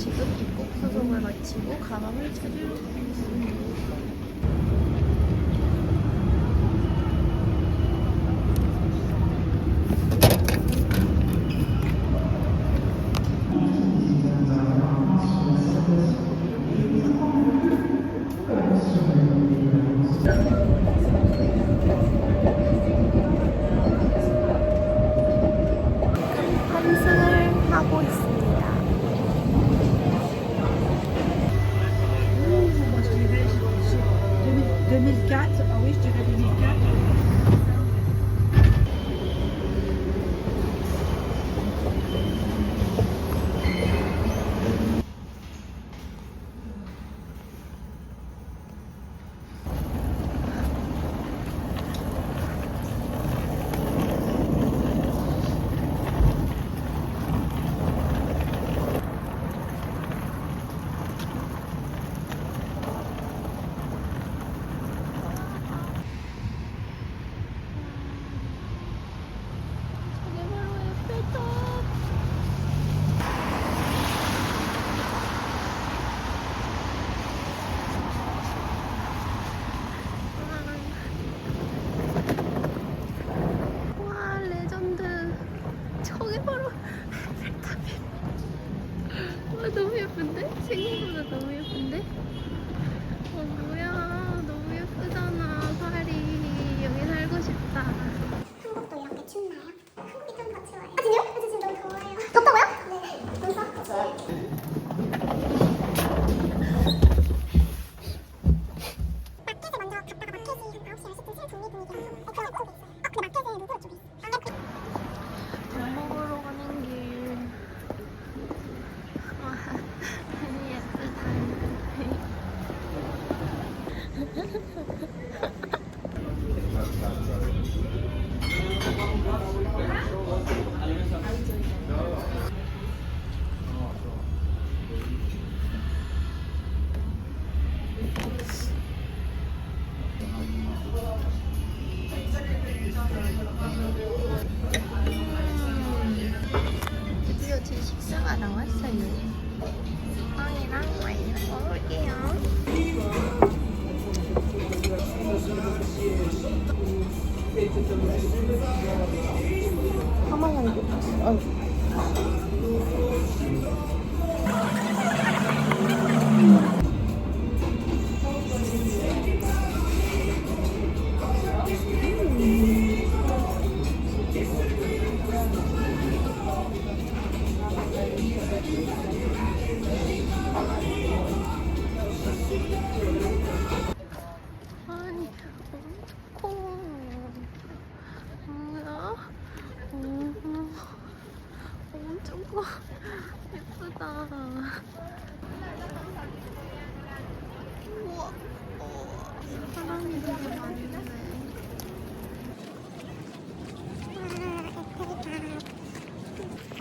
지금 입국 소송을 마치고 가방을 찾으러 가겠습니다.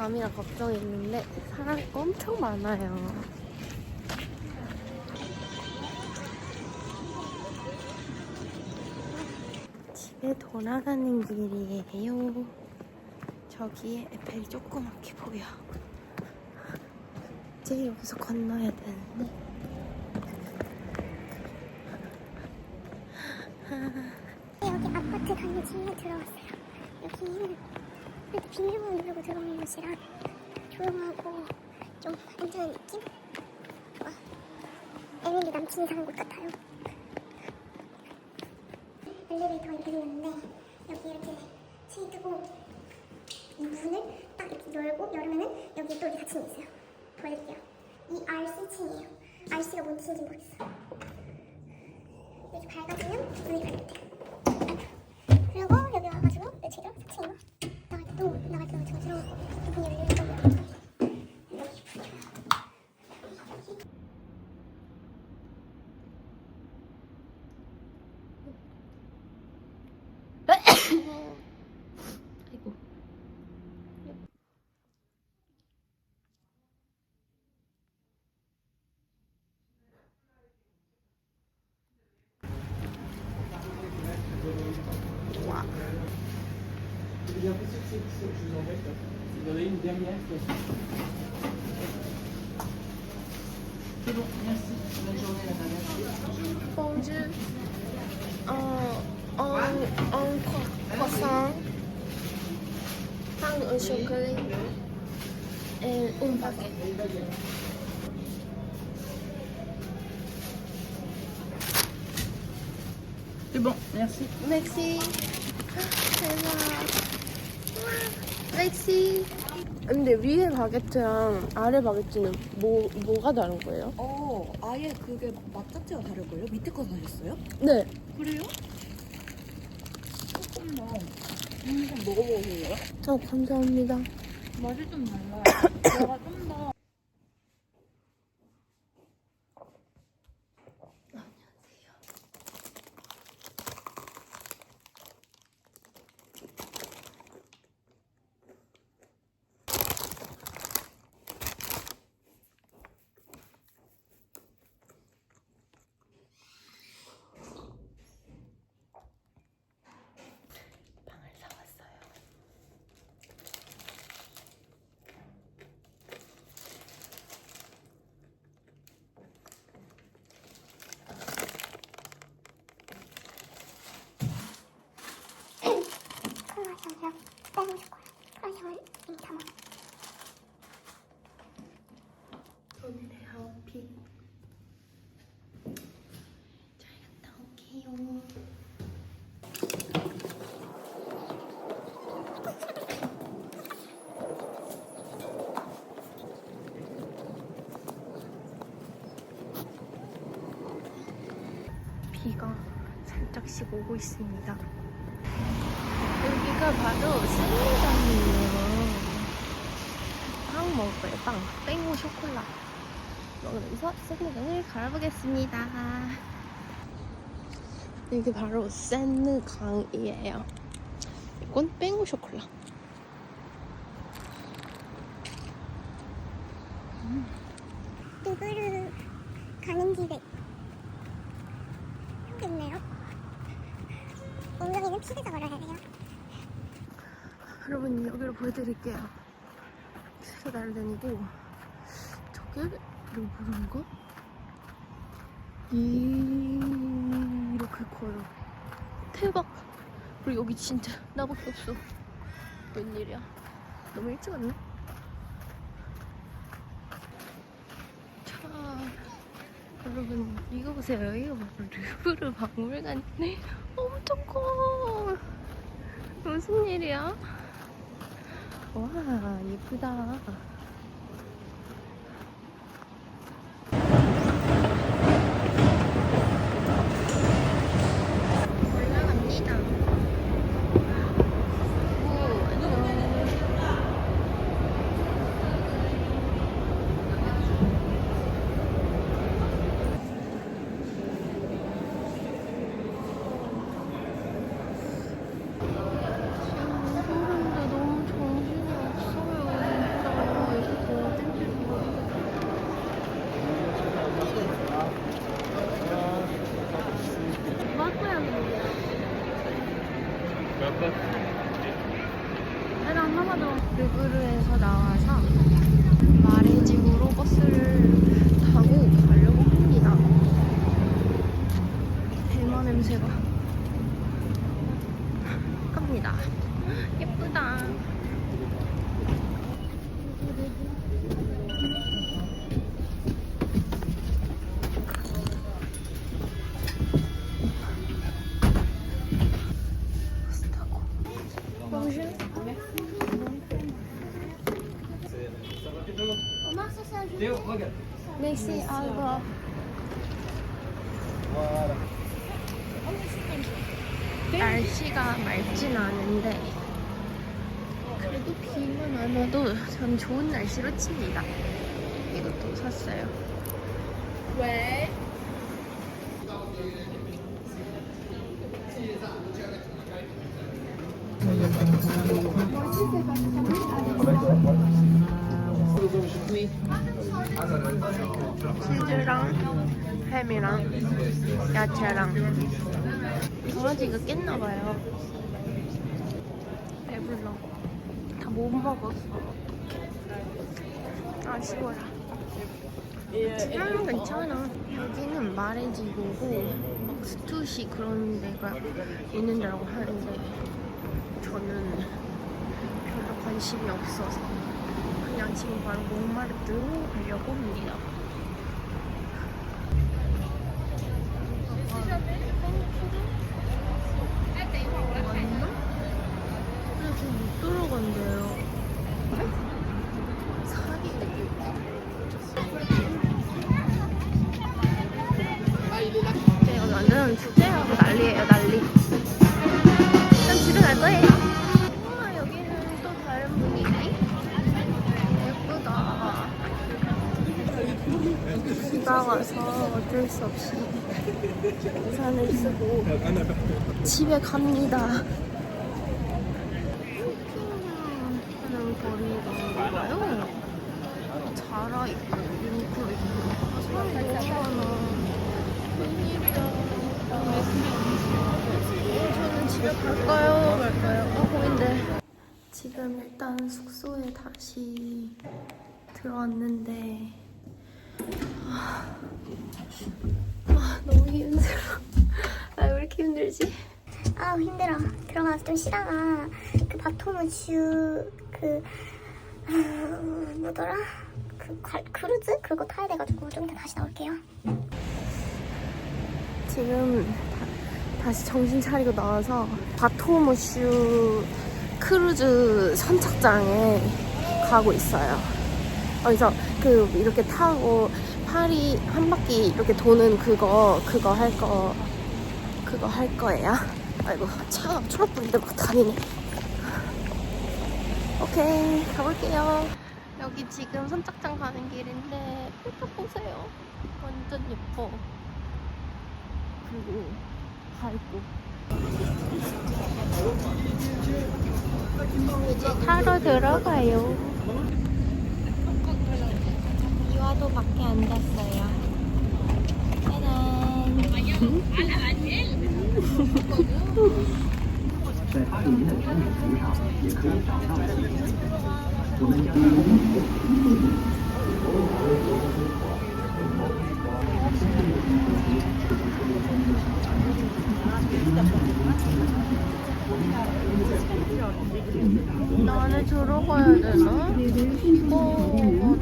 밤이라 걱정했는데 사람이 엄청 많아요. 집에 돌아가는 길이에요. 저기에 에펠이 조그맣게 보여. 이제 여기서 건너야 되는데. 여기 아파트 단지에 들어왔어요. 여기는 그래도 비밀번호 누르고 들어오는 곳이라 조용하고 좀 안전한 느낌? 와, 에밀리 남친이 사는 곳 같아요. 엘리베이터가 이렇게 생겼는데 여기 이렇게 체인 뜨고 이 문을 딱 이렇게 열고 열으면은 여기 또 이렇게 닫힘이 있어요. 보여드릴게요. 이 RC층이에요. RC가 뭔 뜻인지 모르겠어요. 이렇게 밟아주면 문이 열린대요. 그리고 여기 와가지고 며칠이요? 4층인가? 나갈 때도 나갈 때도 마찬가지로 l'impression que c'est que je vous embête. Vous en avez une dernière. question. C'est bon, merci. Bonne journée, la madame. Dieu. En, en, en croissant, pain au chocolat et un paquet. C'est bon, merci. Merci. Ah, 맥시. 근데 위에 바게트랑 아래 바게트는 뭐 뭐가 다른 거예요? 어, 아예 그게 맛 자체가 다를걸요? 밑에 거 사셨어요? 네. 그래요? 조금 더. 음, 좀 먹어보실래요? 어 감사합니다. 맛이 좀 달라요. 제가 좀 딸기 슈코라. 크로아상을 이미 다 먹었어요. 오늘의 아웃핏. 잘 갔다 올게요. 비가 살짝씩 오고 있습니다. 여기가 바로 샌리단이에요. 빵 먹을 거예요, 빵. 뺑고 쇼콜라. 먹으면서 샌드강을 갈아보겠습니다. 이게 바로 샌드강이에요. 이건 뺑고 쇼콜라. 누구를 가는 길에 여기 있네요. 엉덩이는 피드가 걸어야 돼요. 여기로 보여드릴게요. 새로 날다니고 저게 이거 뭐란가? 이렇게 커요. 대박. 그리고 여기 진짜 나밖에 없어. 웬일이야? 너무 일찍 왔네. 자, 여러분 이거 보세요. 이거 바로 르브르 박물관인데 엄청 커. 무슨 일이야? 와 예쁘다. 오 안녕. 근데 너무 정신이 없어요. 진짜 여기서 맞고요. 계란 하나 더. 르브르에서 나와서 마레지구로 버스를 타고 가려고 합니다. 대마 냄새가 갑니다. 예쁘다. 버스 타고. Bonjour. Merci, au revoir. 날씨가 맑진 않은데 그래도 비만 안 와도 전 좋은 날씨로 칩니다. 이것도 샀어요. 왜? 치즈랑 햄이랑 야채랑 강아지가 깼나봐요. 배불러. 다 못 먹었어. 아쉬워라. 지금은 괜찮아. 여기는 마레지고고 막 스투시 그런 데가 있는 데라고 하는데 저는 별로 관심이 없어서 그냥 지금 바로 몽마르트로 가려고 합니다 집에 갑니다 쇼핑하는 거리인가요? 자라 있고 링크 있고 사람 너무 많아 저는 집에 갈까요 말까요? 어 보인대 지금 일단 숙소에 다시 들어왔는데 아, 아 너무 힘들어 아 왜 이렇게 힘들지? 아 힘들어 들어가서 좀 쉬다가 그 바토무슈 그 아, 뭐더라 그 관- 크루즈 그거 타야 돼가지고 좀 이따 다시 나올게요 지금 다, 시 정신 차리고 나와서 바토무슈 크루즈 선착장에 가고 있어요. 그래서 그 이렇게 타고 파리 한 바퀴 이렇게 도는 그거 그거 할 거 그거 할 거예요. 아이고 차가 초록불인데 막 다니네. 오케이 가볼게요. 여기 지금 선착장 가는 길인데 펼쳐 보세요. 완전 예뻐. 그리고 밝고 이제 타러 들어가요 이화도 밖에 앉았어요 짜잔 나 안에 들어가야 되나? 어, 뭐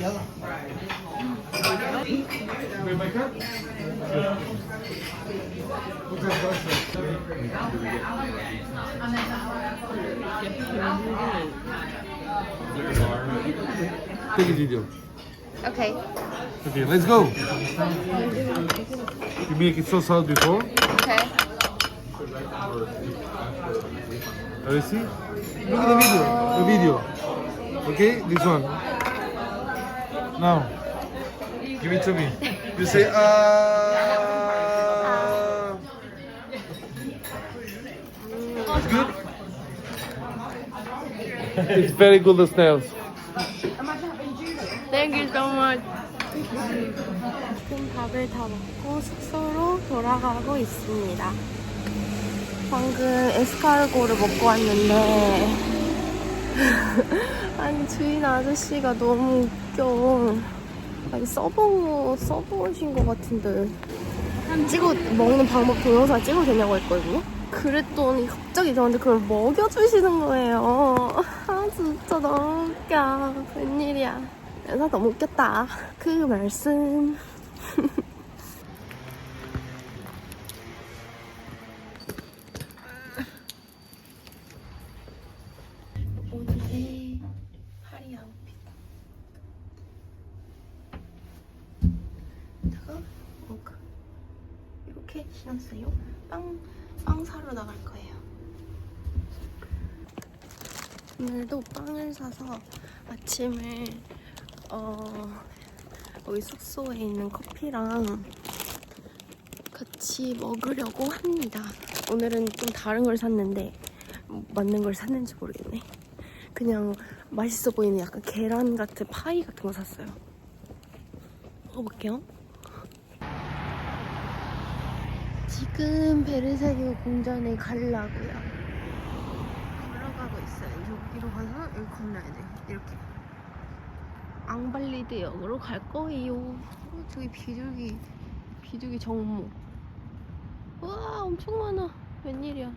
Take it, video. Okay. Okay, let's go. You make it so salt before. Okay. Let me see. Look at the video. The video. Okay, this one. Now, give it to me. You say ah. It's good. It's very good. The snails. Thank you so much. 지금 밥을 다 먹고 숙소로 돌아가고 있습니다. 방금 에스카르고를 먹고 왔는데 아니 주인 아저씨가 너무 웃겨. 아니 써보 써보신 것 같은데 찍어 먹는 방법 동영상 찍어도 되냐고 했거든요. 그랬더니 갑자기 저한테 그걸 먹여주시는 거예요. 아 진짜 너무 웃겨. 웬일이야. 그래서 너무 웃겼다. 그 말씀. 오늘도 빵을 사서 아침을 어 여기 숙소에 있는 커피랑 같이 먹으려고 합니다. 오늘은 좀 다른 걸 샀는데 맞는 걸 샀는지 모르겠네. 그냥 맛있어 보이는 약간 계란 같은 파이 같은 거 샀어요. 먹어볼게요. 지금 베르사유 궁전에 가려고요. 걸어가고 있어요. 여기로 가서 여기 건너야 돼. 이렇게. 앙발리드역으로 갈 거예요. 어, 저기 비둘기, 비둘기 정모. 와, 엄청 많아. 웬일이야.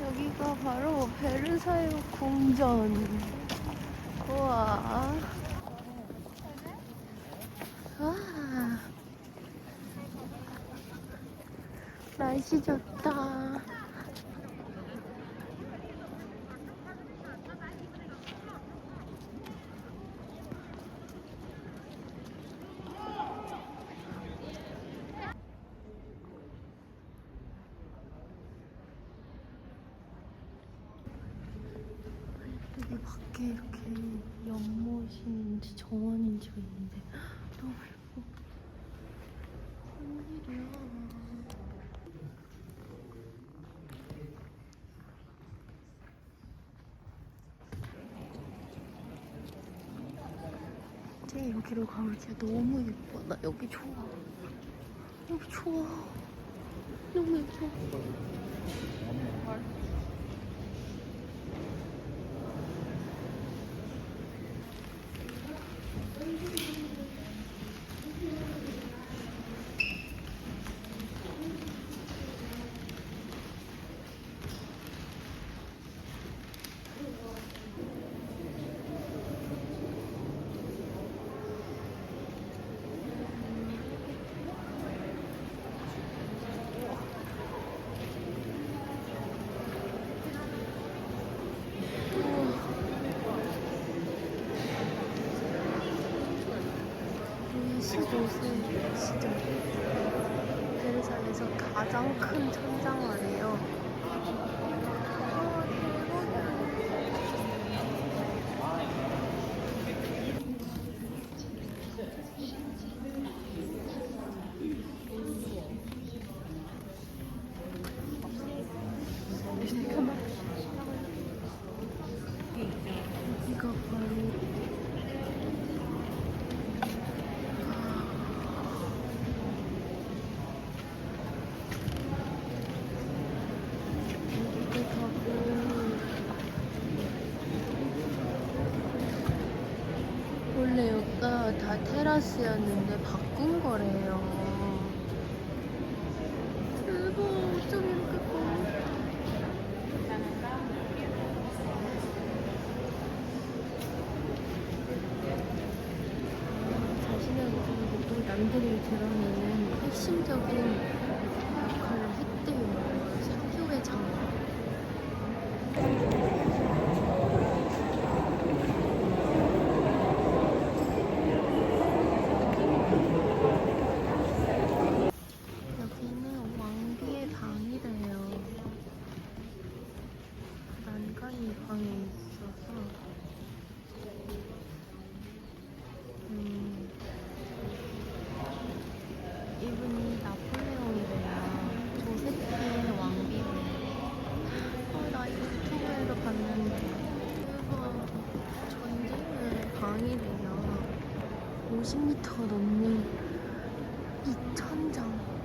여기가 바로 베르사유 궁전. 우와. 와. 날씨 좋다. 여기 밖에 이렇게 연못인지 정원인지가 있는데 너무 예뻐. 웬일이야. 이제 여기로 가볼게요. 너무 예뻐. 나 여기 좋아. 여기 좋아. 너무 예뻐. 이 수조는 진짜 베르사유에서 가장 큰 천장화래요. 아, 대박이야. 이거 바로 이렇게 가고 원래 여기가 다 테라스였는데 바꾼 거래요. 대박, 어쩜 이렇게 커? 자신의 모습을 남들이 드러내는 핵심적인 역할을 했대요. 사교의 장관. 여기는 왕비의 방이래요. 난간이 방에 있어서 음, 이분이 나폴레옹이래요. 조세피의 왕비래요. 어, 나 이거 유튜브에서 봤는데 대박 전쟁의 방이래요. 50m 넘는 이 천장.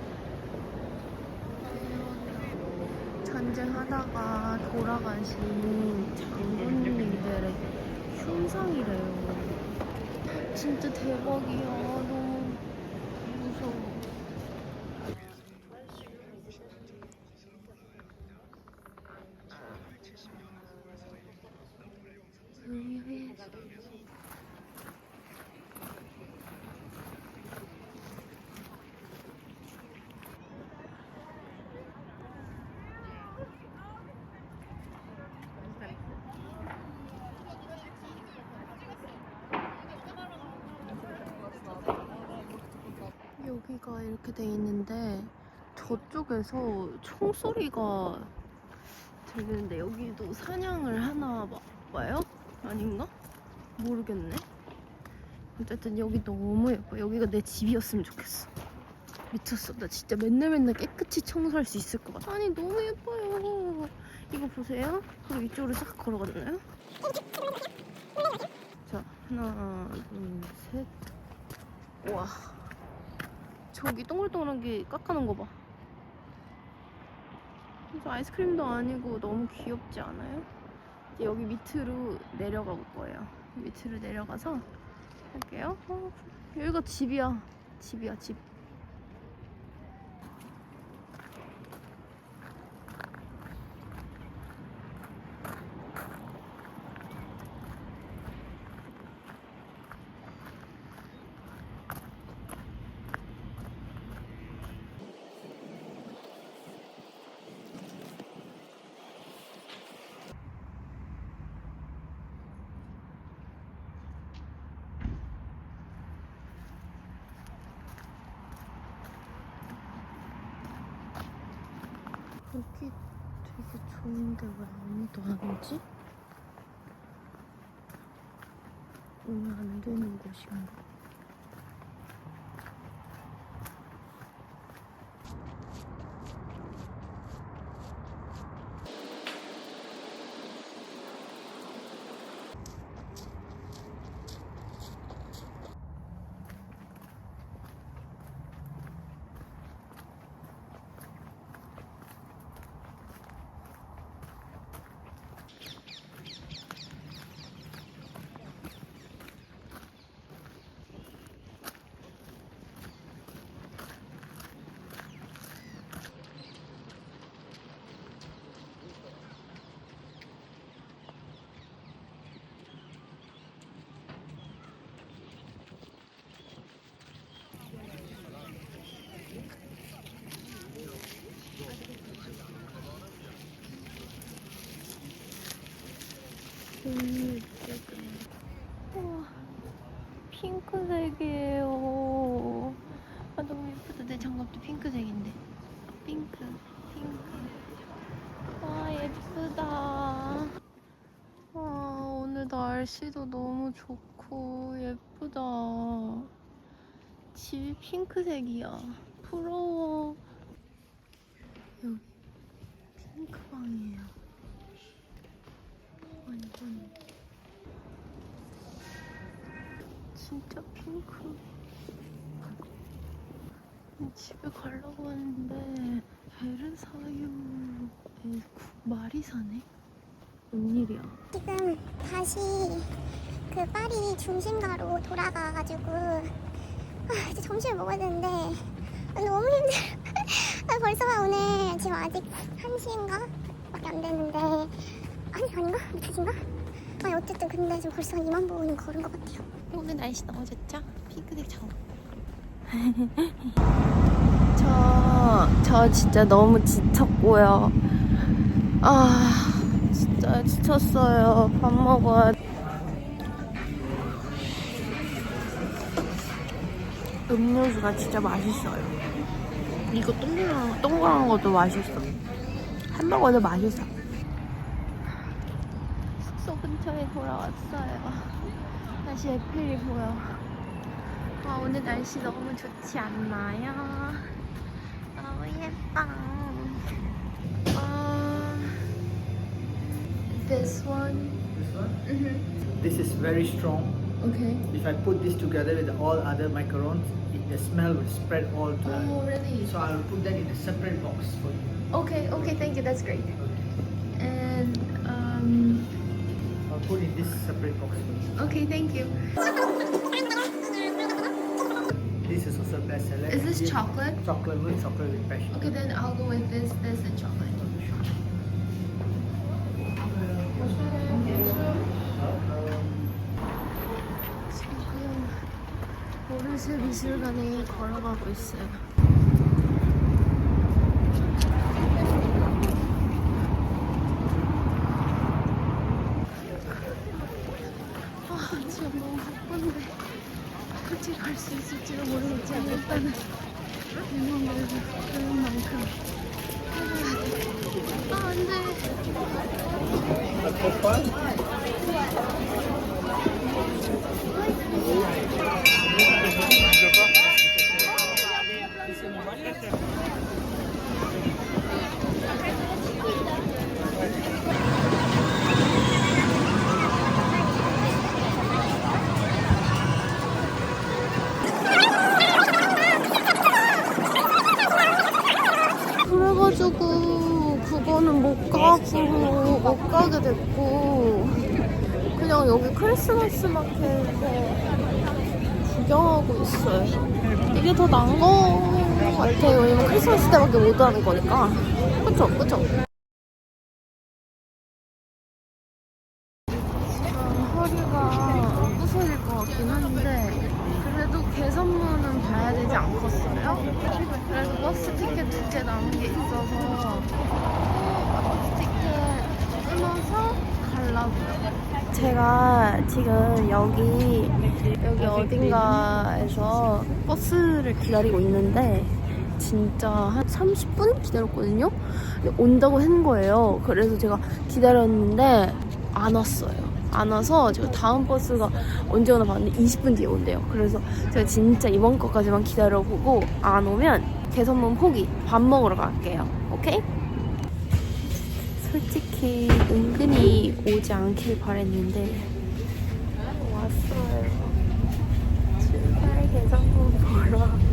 전쟁하다가 돌아가신 장군님들의 흉상이래요. 진짜 대박이야. 너무 무서워. 의외 여기가 이렇게 돼 있는데 저 저쪽에서 총소리가 들리는데 여기도 사냥을 하나 봐, 봐요? 아닌가? 모르겠네. 어쨌든 여기 너무 예뻐. 여기가 내 집이었으면 좋겠어. 미쳤어. 나 진짜 맨날 맨날 깨끗이 청소할 수 있을 것 같아. 아니 너무 예뻐요. 이거 보세요. 그리고 이쪽으로 싹 걸어갔나요? 자 하나 둘 셋. 와. 저기 동글동글한 게 깎아놓은 거 봐. 그래서 아이스크림도 아니고 너무 귀엽지 않아요? 이제 여기 밑으로 내려가 볼 거예요. 밑으로 내려가서 할게요. 어, 여기가 집이야. 집이야, 집. 여기 되게 좋은데 왜 아무도 안 오지? 오면 안 되는 곳인가? 너무 예쁘다. 우와, 핑크색이에요. 아, 너무 예쁘다. 내 장갑도 핑크색인데. 아, 핑크, 핑크. 와, 예쁘다. 와, 오늘 날씨도 너무 좋고 예쁘다. 집이 핑크색이야. 부러워. 여기 핑크방이에요. 완전 진짜 핑크 집에 가려고 하는데 베르사유에 말이 사네 웬일이야 지금 다시 그 파리 중심가로 돌아가가지고 아, 이제 점심을 먹어야 되는데 아, 너무 힘들어. 아, 벌써 오늘 지금 아직 1시인가? 밖에 안 됐는데 아니 아닌가? 미쳐진가? 아니 어쨌든 근데 지금 벌써 한 2만 보는 걸은 것 같아요. 오늘 날씨 너무 좋죠? 핑크색 장갑 저, 저 진짜 너무 지쳤고요 아 진짜 지쳤어요. 밥 먹어야 음료수가 진짜 맛있어요. 이거 동그란, 동그란 것도 맛있어. 햄버거도 맛있어. 숙소 근처에 돌아왔어요. 다시 에펠이 보여. 와 오늘 날씨 너무 좋지 않나요? This one This one? This is very strong. Okay If I put this together with all other macarons, it, the smell will spread all to Oh really? So I'll put that in a separate box for you. Okay, okay, thank you, that's great Okay. And um, I'll put in this separate box for you. okay, thank you This is also best seller. Is this This- chocolate? Chocolate with chocolate with passion. Okay, then I'll go with this, this and chocolate 예술미술관에 걸어가고 있어요. 아, 지금 너무 바쁜데 같이 갈 수 있을지도 모르겠지만 일단은 유명한 그런 만큼 아, 해줘야 돼. 아, 그래가지고 그거는 못 가고 못 가게 됐고 그냥 여기 크리스마스 마켓에 구경하고 있어요. 이게 더 나은 거 같아요. 왜냐면 크리스마스 때밖에 못 하는 거니까. 그쵸, 그쵸. 지금 허리가 부서질 것 같긴 한데 그래도 개선문은 봐야 되지 않겠어요? 그래서 버스 티켓 두 개 남은 게 있어서 버스 티켓 끊어서 가려고요. 제가 지금 여기 여기 어딘가에서 버스를 기다리고 있는데 진짜 한 30분 기다렸거든요. 온다고 한 거예요. 그래서 제가 기다렸는데 안 왔어요. 안 와서 제가 다음 버스가 언제 오나 봤는데 20분 뒤에 온대요. 그래서 제가 진짜 이번 거까지만 기다려보고 안 오면 개선문 포기 밥 먹으러 갈게요. 오케이? 솔직히 은근히 오지 않길 바랬는데 왔어요. 출발 개선문 보러.